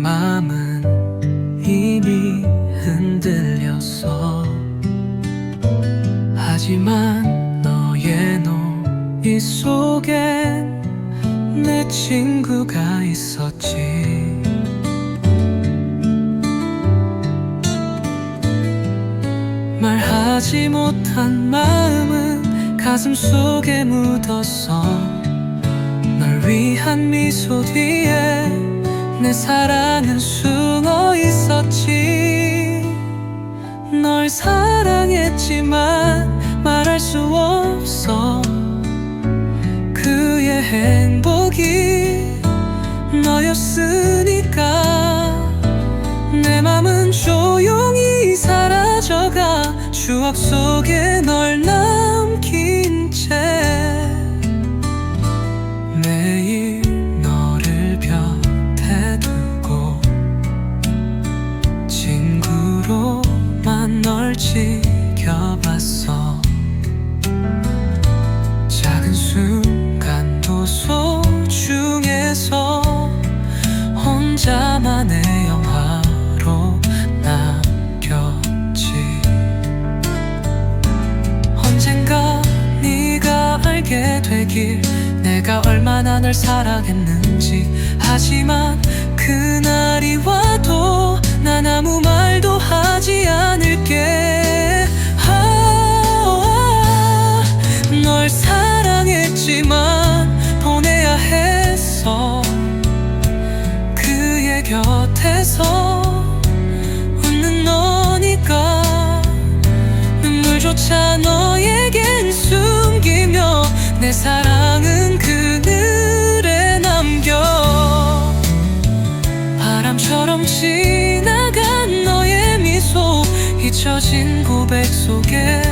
마음은 이미 흔들렸어 하지만 너의 노이 속엔 내 친구가 있었지. 말하지 못한 마음은 가슴 속에 묻었어 널 위한 미소 뒤에 내 사랑은 숨어 있었지. 널 사랑했지만 말할 수 없어. 그의 행복이 너였으니까 내 맘은 조용히 사라져가. 추억 속에 친구로만 널 지켜봤어. 작은 순간도 소중해서 혼자만의 영화로 남겼지. 언젠가 네가 알게 되길 내가 얼마나 널 사랑했는지. 하지만 그날이 와 곁에서 웃는 너니까 눈물조차 너에겐 숨기며 내 사랑은 그늘에 남겨. 바람처럼 지나간 너의 미소 잊혀진 고백 속에